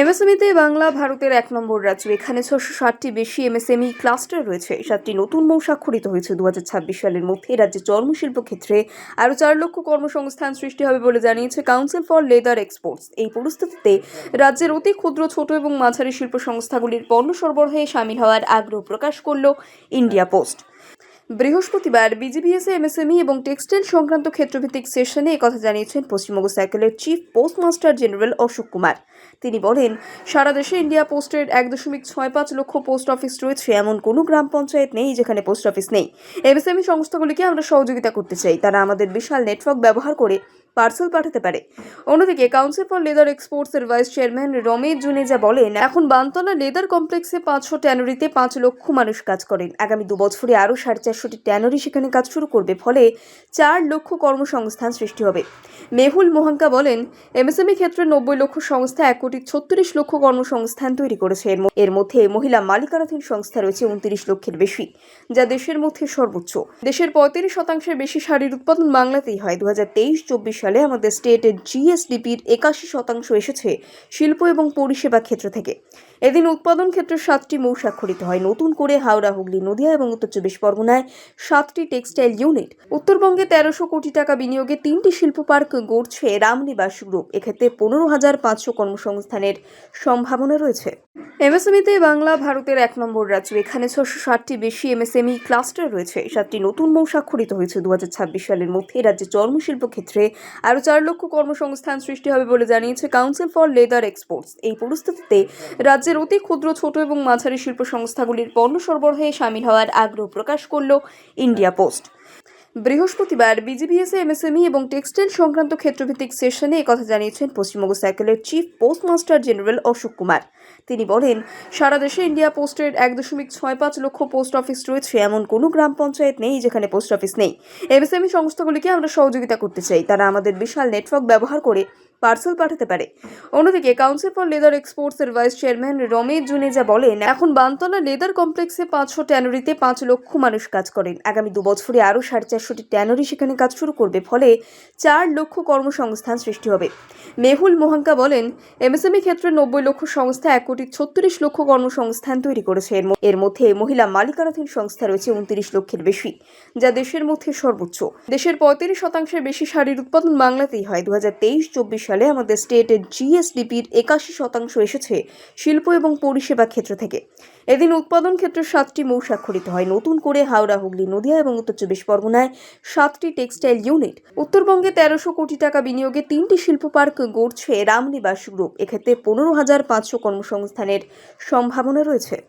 এমএসএমইতে বাংলা ভারতের এক নম্বর রাজ্য। এখানে ছশো ষাটটি বেশি এমএসএমই ক্লাস্টার রয়েছে। সাতটি নতুন মৌ স্বাক্ষরিত হয়েছে দু হাজার ছাব্বিশ সালের মধ্যে। রাজ্যে চর্মশিল্প ক্ষেত্রে আরও চার লক্ষ কর্মসংস্থান সৃষ্টি হবে বলে জানিয়েছে কাউন্সিল ফর লেদার এক্সপোর্টস এই পরিস্থিতিতে রাজ্যের অতি ক্ষুদ্র, ছোট এবং মাঝারি শিল্প সংস্থাগুলির পণ্য সরবরাহে সামিল হওয়ার আগ্রহ প্রকাশ করল ইন্ডিয়া পোস্ট বৃহস্পতিবার বিজিবিএসএ এমএসএমই এবং টেক্সটাইল সংক্রান্ত ক্ষেত্রভিত্তিক সেশনে কথা জানিয়েছেন পশ্চিমবঙ্গ সাইকেলের chief postmaster general Ashok Kumar. তিনি বলেন, সারা দেশে ইন্ডিয়া পোস্টের এক দশমিক ছয় পাঁচ লক্ষ পোস্ট অফিস রয়েছে। এমন কোনো গ্রাম পঞ্চায়েত নেই যেখানে পোস্ট অফিস নেই। এমএসএমই সংস্থাগুলিকে আমরা সহযোগিতা করতে চাই। তারা আমাদের বিশাল নেটওয়ার্ক ব্যবহার করে পার্সেল পাঠাতে পারে। অন্যদিকে কাউন্সিল ফর লেদার এক্সপোর্টস এর ভাইস চেয়ারম্যান রমেশ জুনেজা বলেন, এখন বানতলা লেদার কমপ্লেক্সে পাঁচশো ট্যানারিতে পাঁচ লক্ষ মানুষ কাজ করেন। আগামী দু বছরে আরও সাড়ে চারশোটি ট্যানারি সেখানে কাজ শুরু করবে, ফলে চার লক্ষ কর্মসংস্থান সৃষ্টি হবে। মেহুল মোহাঙ্কা বলেন এমএসএমই ক্ষেত্রে নব্বই লক্ষ সংস্থা, এক কোটি ছত্রিশ লক্ষ কর্মসংস্থান তৈরি করেছে। এর মধ্যে মহিলা মালিকানাধীন সংস্থা রয়েছে উনত্রিশ লক্ষের বেশি, যা দেশের মধ্যে সর্বোচ্চ। দেশের পঁয়ত্রিশ শতাংশের বেশি শাড়ির উৎপাদন বাংলাতেই হয়। দু হাজার তেইশ, চব্বিশ সালে আমাদের স্টেটের জিএসডিপির একাশি শতাংশ এসেছে শিল্প এবং পরিষেবা ক্ষেত্র থেকে। এদিন উৎপাদন ক্ষেত্রে সাতটি মৌ স্বাক্ষরিত হয়। নতুন করে হাওড়া, হুগলি, নদিয়া এবং উত্তর চব্বিশ পরগনায় সাতটি টেক্সটাইল ইউনিট। উত্তরবঙ্গে তেরোশো কোটি টাকা বিনিয়োগে তিনটি শিল্প পার্ক গড়ছে রামনিবাস গ্রুপ। এক্ষেত্রে পনেরো হাজার পাঁচশো কর্মসংস্থানের সম্ভাবনা রয়েছে। এমএসএমইতে বাংলা ভারতের এক নম্বর রাজ্য। এখানে ছশো ষাটটি বেশি এমএসএমই ক্লাস্টার রয়েছে। সাতটি নতুন মৌ স্বাক্ষরিত হয়েছে দু হাজার ছাব্বিশ সালের মধ্যে। রাজ্যে চর্মশিল্প ক্ষেত্রে আরও চার লক্ষ কর্মসংস্থান সৃষ্টি হবে বলে জানিয়েছে কাউন্সিল ফর লেদার এক্সপোর্টস এই পরিস্থিতিতে রাজ্যের অতি ক্ষুদ্র, ছোট এবং মাঝারি শিল্প সংস্থাগুলির পণ্য সরবরাহে সামিল হওয়ার আগ্রহ প্রকাশ করল ইন্ডিয়া পোস্ট বৃহস্পতিবার বিজিবিএসএ এমএসএমই এবং টেক্সটাইল সংক্রান্ত ক্ষেত্রভিত্তিক সেশনে একথা জানিয়েছেন পশ্চিমবঙ্গ সাইকেলের chief postmaster general Ashok Kumar. তিনি বলেন, সারা দেশে ইন্ডিয়া পোস্টের এক দশমিক ছয় পাঁচ লক্ষ পোস্ট অফিস রয়েছে। এমন কোনো গ্রাম পঞ্চায়েত নেই যেখানে পোস্ট অফিস নেই। এমএসএমই সংস্থাগুলিকে আমরা সহযোগিতা করতে চাই। তারা আমাদের বিশাল নেটওয়ার্ক ব্যবহার করে পার্সেল পাঠাতে পারে। অন্যদিকে কাউন্সিল ফর লেদার এক্সপোর্টস এর ভাইস চেয়ারম্যান রমেশ জুনেজা বলেন, এখন বানতলা লেদার কমপ্লেক্সে পাঁচশো ট্যানারিতে পাঁচ লক্ষ মানুষ কাজ করেন। আগামী দু বছরে আরও সাড়ে চারশোটি ট্যানারি সেখানে কাজ শুরু করবে, ফলে চার লক্ষ কর্মসংস্থান সৃষ্টি হবে। মেহুল মোহাঙ্কা বলেন, এমএসএমই ক্ষেত্রে নব্বই লক্ষ সংস্থা, এক কোটি ছত্রিশ লক্ষ কর্মসংস্থান তৈরি করেছে। এর এর মধ্যে মহিলা মালিকানাধীন সংস্থা রয়েছে উনত্রিশ লক্ষের বেশি, যা দেশের মধ্যে সর্বোচ্চ। দেশের পঁয়ত্রিশ শতাংশের বেশি শাড়ির উৎপাদন বাংলাতেই হয়। দু হাজার তেইশ, চব্বিশ সালে আমাদের স্টেটের জিএসডিপির একাশি শতাংশ এসেছে শিল্প এবং পরিষেবা ক্ষেত্র থেকে। এদিন উৎপাদন ক্ষেত্রে সাতটি মৌ স্বাক্ষরিত হয়। নতুন করে হাওড়া, হুগলি, নদিয়া এবং উত্তর চব্বিশ পরগনায় সাতটি টেক্সটাইল ইউনিট। উত্তরবঙ্গে তেরোশো কোটি টাকা বিনিয়োগে তিনটি শিল্প পার্ক গড়ছে রামনিবাস গ্রুপ। এক্ষেত্রে পনেরো হাজার পাঁচশো কর্মসংস্থানের সম্ভাবনা রয়েছে।